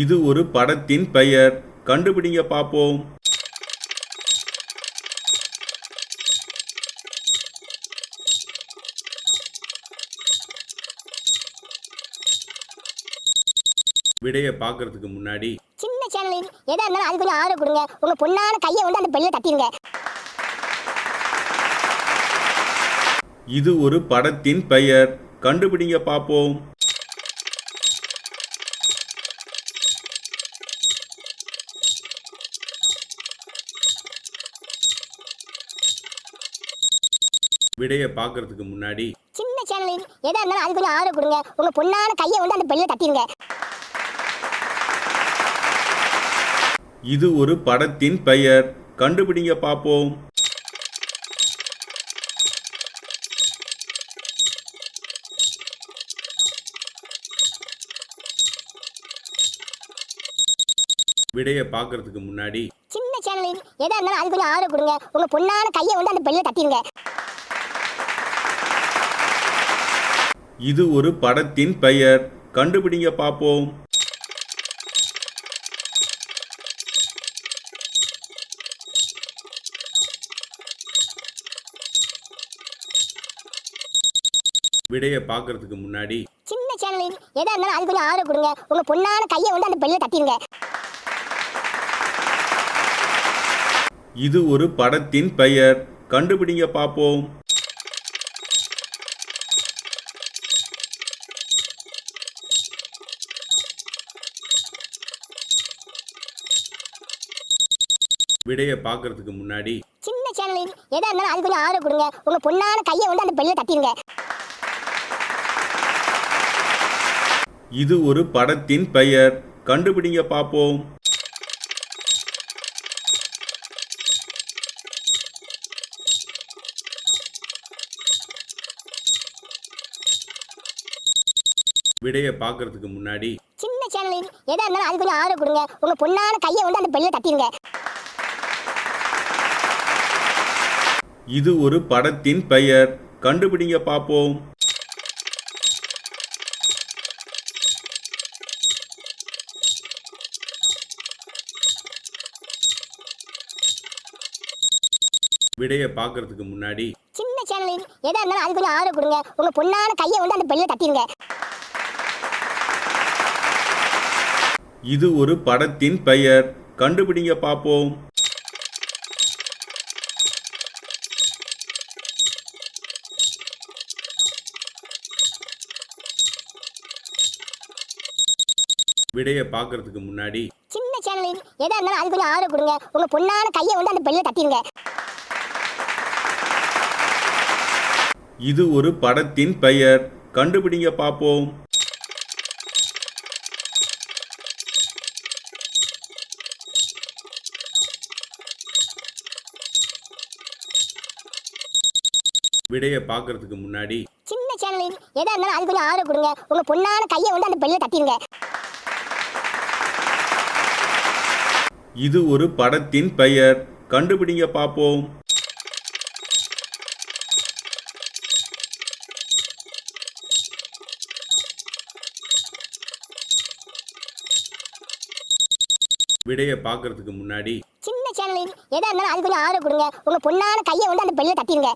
இது ஒரு படத்தின் பெயர். கண்டுபிடிங்க பாப்போம். விடைய பார்க்கறதுக்கு முன்னாடி. சின்ன சேனலில் எதா இருந்தாலும் அது கொஞ்சம் ஆதரவு கொடுங்க. உங்க பொண்ணான கையை வந்து அந்த பெல்ல தட்டிடுங்க இது ஒரு படத்தின் பெயர். கண்டுபிடிங்க பாப்போம். விடைய பார்க்கறதுக்கு முன்னாடி சின்ன சேனலில் எதா இருந்தாலும் அது கொஞ்சம் ஆதரவு கொடுங்க. உங்க பொண்ணான கையை வந்து அந்த பெல்ல தட்டிடுங்க இது ஒரு படத்தின் பெயர். கண்டுபிடிங்க பாப்போம் விடைய பார்க்கறதுக்கு முன்னாடி சின்ன சேனலில் எதா இருந்தாலும் அது கொஞ்சம் ஆதரவு கொடுங்க. உங்க பொண்ணான கையை வந்து அந்த பெல்ல தட்டிடுங்க இது ஒரு படத்தின் பெயர். கண்டுபிடிங்க பாப்போம். விடைய பார்க்கறதுக்கு முன்னாடி. சின்ன சேனலில் எதா இருந்தாலும் அது கொஞ்சம் ஆதரவு கொடுங்க. உங்க பொண்ணான கையை வந்து அந்த பெல்ல தட்டிடுங்க இது ஒரு படத்தின் பெயர். கண்டுபிடிங்க பாப்போம். விடைய பார்க்கறதுக்கு முன்னாடி சின்ன சேனலில் எதா இருந்தாலும் அது கொஞ்சம் ஆதரவு கொடுங்க. உங்க பொண்ணான கையை வந்து அந்த பெல்ல தட்டிடுங்க இது ஒரு படத்தின் பெயர். கண்டுபிடிங்க பாப்போம் விடைய பார்க்கறதுக்கு முன்னாடி சின்ன சேனலில் எதா இருந்தாலும் அது கொஞ்சம் ஆதரவு கொடுங்க. உங்க பொண்ணான கையை வந்து அந்த பெல்ல தட்டிடுங்க இது ஒரு படத்தின் பெயர். கண்டுபிடிங்க பாப்போம். விடைய பார்க்கறதுக்கு முன்னாடி. சின்ன சேனலில் எதா இருந்தாலும் அது கொஞ்சம் ஆதரவு கொடுங்க. உங்க பொண்ணான கையை வந்து அந்த பெல்ல தட்டிடுங்க இது ஒரு படத்தின் பெயர். கண்டுபிடிங்க பாப்போம். விடைய பார்க்கறதுக்கு முன்னாடி சின்ன சேனலில் எதா இருந்தாலும் அது கொஞ்சம் ஆதரவு கொடுங்க. உங்க பொண்ணான கையை வந்து அந்த பெல்ல தட்டிடுங்க இது ஒரு படத்தின் பெயர். கண்டுபிடிங்க பாப்போம் விடைய பார்க்கறதுக்கு முன்னாடி சின்ன சேனலில் எதா இருந்தாலும் அது கொஞ்சம் ஆதரவு கொடுங்க. உங்க பொண்ணான கையை வந்து அந்த பெல்ல தட்டிடுங்க இது ஒரு படத்தின் பெயர். கண்டுபிடிங்க பார்ப்போம் விடைய பார்க்கறதுக்கு முன்னாடி. சின்ன சேனலில் எதா இருந்தாலும் அது கொஞ்சம் ஆர்வம் கொடுங்க. உங்க பொண்ணான கையை வந்து அந்த பெல்ல தட்டிடுங்க